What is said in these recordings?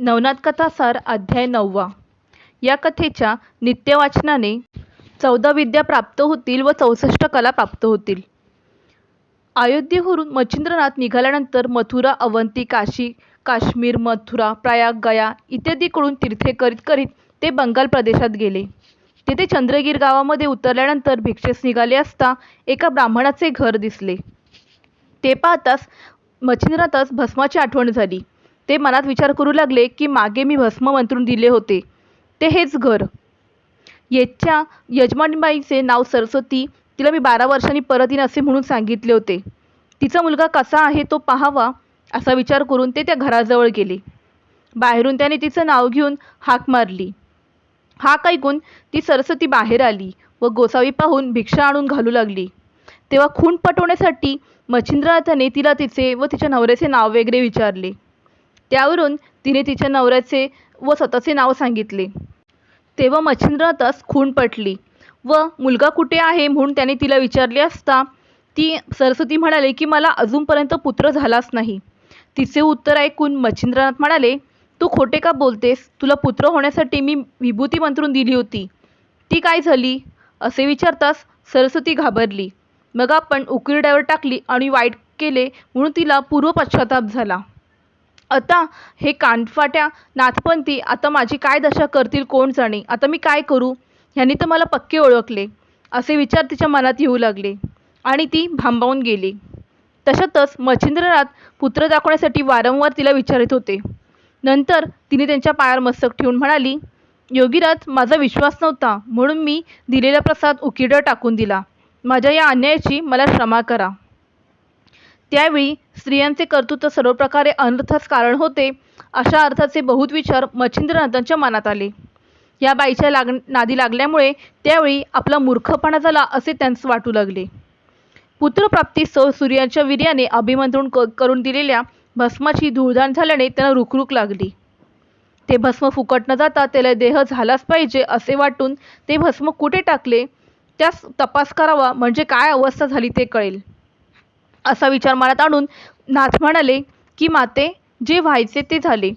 नवनाथ कथासार अध्याय नववा. या कथेच्या नित्यवाचनाने चौदा विद्या प्राप्त होतील व चौसष्ट कला प्राप्त होतील. अयोध्येवरून मच्छिंद्रनाथ निघाल्यानंतर मथुरा अवंती काशी काश्मीर मथुरा प्रयाग गया इत्यादीकडून तीर्थे करीत करीत ते बंगाल प्रदेशात गेले. तेथे चंद्रगीर गावामध्ये उतरल्यानंतर भिक्षेस निघाले असता एका ब्राह्मणाचे घर दिसले. ते पाहताच मच्छिंद्रनाथास भस्माची आठवण झाली. ते मनात विचार करू लागले की मागे मी भस्म मंत्रून दिले होते. ते हेच घर. येच्या यजमानबाईचे नाव सरस्वती. तिला मी बारा वर्षांनी परत येईन असे म्हणून सांगितले होते. तिचा मुलगा कसा आहे तो पाहावा असा विचार करून ते त्या घराजवळ गेले. बाहेरून त्याने तिचं नाव घेऊन हाक मारली. हाक ऐकून ती सरस्वती बाहेर आली व गोसावी पाहून भिक्षा आणून घालू लागली. तेव्हा खून पटवण्यासाठी मच्छिंद्रनाथाने तिला तिचे व तिच्या नवऱ्याचे नाव वगैरे विचारले. त्यावरून तिने तिच्या नवऱ्याचे व स्वतःचे नाव सांगितले. तेव्हा मच्छिंद्रनाथास खून पटली. व मुलगा कुठे आहे? म्हणून त्याने तिला विचारले असता ती सरस्वती म्हणाले की मला अजूनपर्यंत पुत्र झालाच नाही. तिचे उत्तर ऐकून मच्छिंद्रनाथ म्हणाले तू खोटे का बोलतेस? तुला पुत्र होण्यासाठी मी विभूती मंत्रून दिली होती. ती काय झाली? असे विचारताच सरस्वती घाबरली. मग आपण उकिरड्यावर टाकली आणि वाईट केले म्हणून तिला पूर्व पश्चाताप झाला. आता हे कानफाट्या नाथपंथी आता माझी काय दशा करतील कोण जाणे? आता मी काय करू? ह्यांनी तर मला पक्के ओळखले. असे विचार तिच्या मनात येऊ लागले आणि ती भांबावून गेली. तशातच मच्छिंद्रनाथ पुत्र दाखवण्यासाठी वारंवार तिला विचारित होते. नंतर तिने त्यांच्या पायावर मस्तक ठेवून म्हणाली योगीराज माझा विश्वास नव्हता. म्हणून मी दिलेला प्रसाद उकिरडं टाकून दिला. माझ्या या अन्यायाची मला क्षमा करा. त्यावेळी स्त्रियांचे कर्तृत्व सर्व प्रकारे अनर्थास कारण होते अशा अर्थाचे बहुत विचार मच्छिंद्रनाथांच्या मनात आले. या बाईच्या लाग नादी लागल्यामुळे त्यावेळी आपला मूर्खपणा झाला असे त्यांस वाटू लागले. पुत्रप्राप्ती सौ सूर्याच्या वीर्याने अभिमंत्रण क करून दिलेल्या भस्माची धूळधाण झाल्याने त्यांना रुखरुख लागली. ते भस्म फुकट न जाता त्याला देह झालाच पाहिजे असे वाटून ते भस्म कुठे टाकले? त्यास तपास करावा म्हणजे काय अवस्था झाली ते कळेल. असा विचार मनात आणून नाथ म्हणाले की माते जे व्हायचे ते झाले.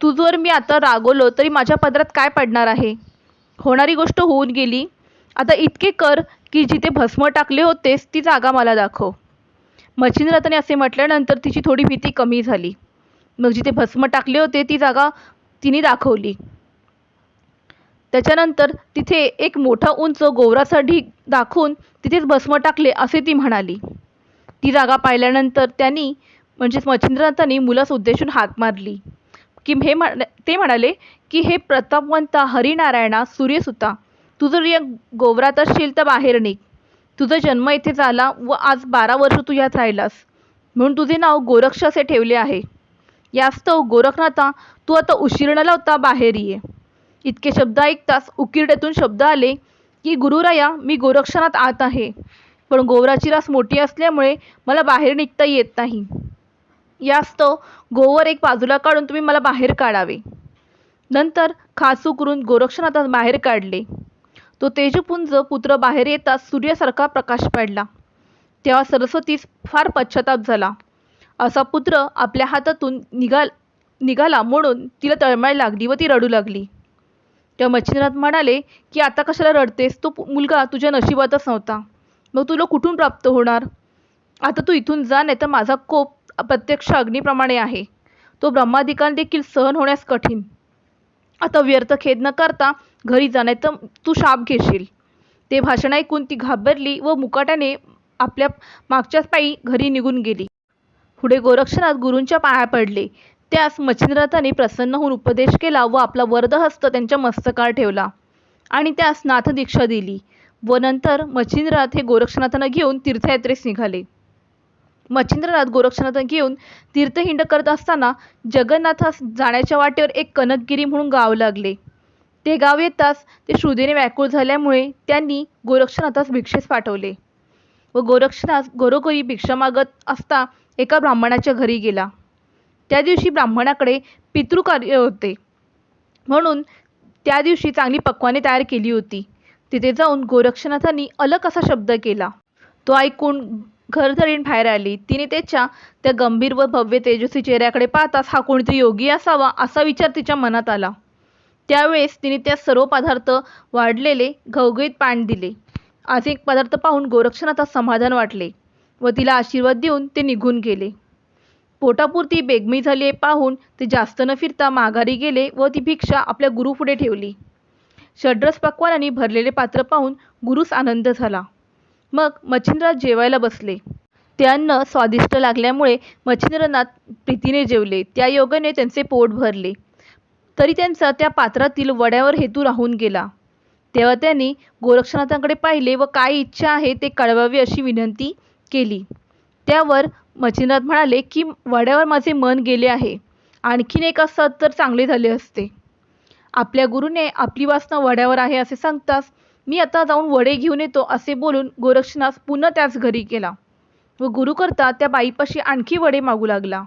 तुझवर मी आता रागवलो तरी माझ्या पदरात काय पडणार आहे? होणारी गोष्ट होऊन गेली. आता इतके कर की जिथे भस्म टाकले होतेस ती जागा मला दाखव. मच्छिंद्रताने असे म्हटल्यानंतर तिची थोडी भीती कमी झाली. मग जिथे भस्म टाकले होते ती जागा तिने दाखवली. त्याच्यानंतर तिथे एक मोठा उंच गोवराचा ढीग दाखवून तिथेच भस्म टाकले असे ती म्हणाली. ती जागा पाहिल्यानंतर त्यांनी म्हणजेच मच्छिंद्रनाथांनी मुलास उद्देशून हाक मारली. की हे म्हणा ते म्हणाले की हे प्रतापवंता हरिनारायणा सूर्यसुता. तू जर या गोवरात असशील तर बाहेर निघ. तुझा जन्म इथे झाला व आज बारा वर्ष तू यात राहिलास. म्हणून तुझे नाव गोरक्ष असे ठेवले आहे. यास्तव गोरखनाथा तू आता उशीर न लावता बाहेर ये. इतके शब्द ऐकताच उकिरड्यातून शब्द आले की गुरुराया मी गोरक्षनाथ आत आहे. पण गोवराची रास मोठी असल्यामुळे मला बाहेर निघता येत नाही. यास्तव गोवर एक बाजूला काढून तुम्ही मला बाहेर काढावे. नंतर खासू करून गोरक्षनाथात बाहेर काढले. तो तेजपुंज पुत्र बाहेर येताच सूर्यासारखा प्रकाश पडला. तेव्हा सरस्वतीस फार पश्चाताप झाला. असा पुत्र आपल्या हातातून निघाल निघाला म्हणून तिला तळमळ लागली व ती रडू लागली. तेव्हा मच्छिंद्रनाथ म्हणाले की आता कशाला रडतेस? तो मुलगा तुझ्या नशिबातच नव्हता. मग तुला कुठून प्राप्त होणार? आता तू इथून जा नाही तर माझा कोप प्रत्यक्ष अग्नीप्रमाणे आहे. तो ब्रह्माधिकार देखील सहन होण्यास कठीण. आता व्यर्थ खेद न करता घरी जाणे तर तू शाप घेशील. ते भाषण ऐकून ती घाबरली व मुकाट्याने आपल्या मागच्याच पायी घरी निघून गेली. पुढे गोरक्षनाथ गुरूंच्या पाया पडले. त्यास मच्छिंद्रनाथाने प्रसन्न होऊन उपदेश केला व आपला वरदहस्त त्यांच्या मस्तकावर ठेवला आणि त्यास नाथ दीक्षा दिली. व नंतर मच्छिंद्रनाथ हे गोरक्षनाथांना घेऊन तीर्थयात्रेस निघाले. मच्छिंद्रनाथ गोरक्षनाथांना घेऊन तीर्थहिंड करत असताना जगन्नाथास जाण्याच्या वाटेवर एक कनकगिरी म्हणून गाव लागले. ते गाव येताच ते श्रुतीने व्याकुळ झाल्यामुळे त्यांनी गोरक्षनाथास भिक्षेस पाठवले व गोरक्षनाथ घरोघरी भिक्षा मागत असता एका ब्राह्मणाच्या घरी गेला. त्या दिवशी ब्राह्मणाकडे पितृकार्य होते. म्हणून त्या दिवशी चांगली पक्वाने तयार केली होती. तिथे जाऊन गोरक्षनाथांनी अलग असा शब्द केला. तो ऐकून घरधरीण बाहेर आली. तिने त्याच्या त्या गंभीर व भव्य तेजस्वी चेहऱ्याकडे पाहताच हा कोणीतरी योगी असावा असा विचार तिच्या मनात आला. त्यावेळेस तिने त्या सर्व पदार्थ वाढलेले घवघवीत पान दिले. आज एक पदार्थ पाहून गोरक्षनाथा समाधान वाटले व तिला आशीर्वाद देऊन ते निघून गेले. पोटापुरती बेगमी झाली पाहून ते जास्त न फिरता माघारी गेले व ती भिक्षा आपल्या गुरुपुढे ठेवली. षड्रस पक्वानाने भरलेले पात्र पाहून गुरुस आनंद झाला. मग मच्छिंद्रनाथ जेवायला बसले. ते अन्न स्वादिष्ट लागल्यामुळे मच्छिंद्रनाथ प्रीतीने जेवले. त्या योगाने त्यांचे पोट भरले. तरी त्यांचा त्या पात्रातील वड्यावर हेतू राहून गेला. तेव्हा त्यांनी गोरक्षनाथांकडे पाहिले व काय इच्छा आहे ते कळवावे अशी विनंती केली. त्यावर मच्छिंद्रनाथ म्हणाले की वड्यावर माझे मन गेले आहे. आणखीन एक असत तर चांगले झाले असते. आपल्या गुरुने आपली वासना वड्यावर आहे असे सांगताच मी आता जाऊन वडे घेऊन येतो असे बोलून गोरक्षनाथ पुन्हा त्याच घरी गेला व गुरु करता त्या बाईपाशी आणखी वडे मागू लागला.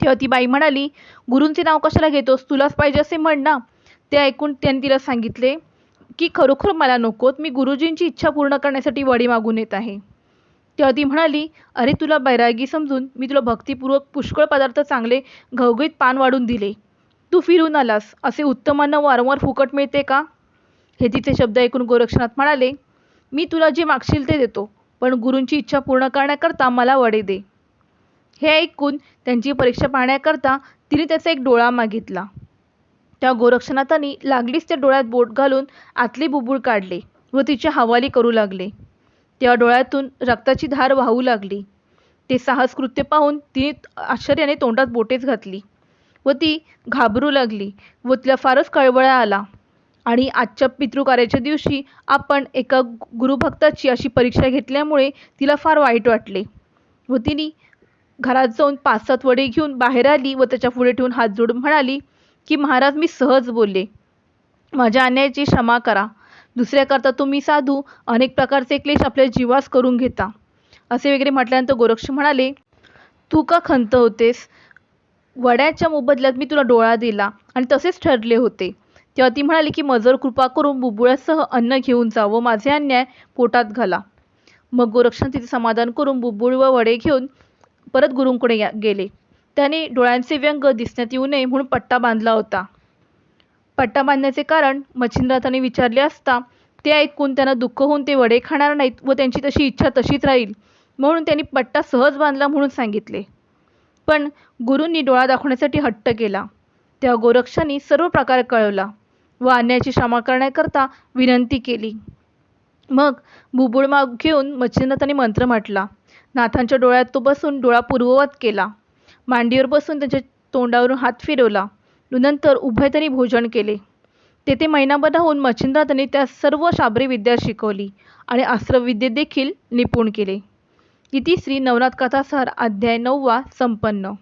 तेव्हा ती बाई म्हणाली गुरूंचे नाव कशाला घेतोस? तुलाच पाहिजे असे म्हण ना ते ऐकून त्याने तिला सांगितले की खरोखर मला नकोत. मी गुरुजींची इच्छा पूर्ण करण्यासाठी वडे मागून येत आहे. तेव्हा ती म्हणाली अरे तुला बैरागी समजून मी तुला भक्तिपूर्वक पुष्कळ पदार्थ चांगले घवघवीत पान वाढून दिले. तू फिरून आलास. असे उत्तमांना वारंवार फुकट मिळते का? हे तिचे शब्द ऐकून गोरक्षनाथ म्हणाले मी तुला जे मागशील ते देतो पण गुरूंची इच्छा पूर्ण करण्याकरता मला वडे दे. हे ऐकून त्यांची परीक्षा पाहण्याकरता तिने त्याचा एक डोळा मागितला. त्या गोरक्षनाथांनी लागलीच त्या डोळ्यात बोट घालून आतली बुबुळ काढले व तिचे हवाली करू लागले. त्या डोळ्यातून रक्ताची धार वाहू लागली. ते साहस कृत्य पाहून तिने आश्चर्याने तोंडात बोटेच घातली. व ती घाबरू लागली व तिला फारच कळवळा आला. आणि आजच्या पितृकार्याच्या दिवशी आपण एका गुरुभक्ताची अशी परीक्षा घेतल्यामुळे तिला फार वाईट वाटले व तिने घरात जाऊन पाच सात वडे घेऊन बाहेर आली व त्याच्या पुढे ठेवून हात जोडून म्हणाली की महाराज मी सहज बोलले. माझ्या अन्यायाची क्षमा करा. दुसऱ्याकरता तुम्ही साधू अनेक प्रकारचे क्लेश आपल्या जीवास करून घेता. असे वगैरे म्हटल्यानंतर गोरक्ष म्हणाले तू का खंत होतेस? वड्याच्या मोबदल्यात मी तुला डोळा दिला आणि तसेच ठरले होते. तेव्हा ती म्हणाली की मजर कृपा करून बुबुळ्यासह अन्न घेऊन जा व माझे अन्याय पोटात घाला. मग गोरक्षण तिथे समाधान करून बुबुळ व वडे घेऊन परत गुरुंकडे गेले. त्याने डोळ्यांचे व्यंग दिसण्यात येऊ नये म्हणून पट्टा बांधला होता. पट्टा बांधण्याचे कारण मच्छिंद्रनाथाने विचारले असता ते ऐकून त्यांना दुःख होऊन ते वडे खाणार नाहीत व त्यांची तशी इच्छा तशीच राहील. म्हणून त्यांनी पट्टा सहज बांधला म्हणून सांगितले. पण गुरूंनी डोळा दाखवण्यासाठी हट्ट केला. तेव्हा गोरक्षांनी सर्व प्रकार कळवला व अन्यायाची क्षमा करण्याकरता विनंती केली. मग बुबुळ माग घेऊन मच्छिंद्रनाथाने मंत्र म्हटला नाथांच्या डोळ्यात तो बसून डोळा पूर्ववत केला. मांडीवर बसून त्यांच्या तोंडावरून हात फिरवला. नंतर उभय त्यांनी भोजन केले. तेथे महिनाभर राहून त्यांनी त्या सर्व शाबरी विद्या शिकवली आणि अस्त्रविद्येत देखील निपुण केले. इति श्री नवनाथ कथासार अध्याय नववा संपन्न.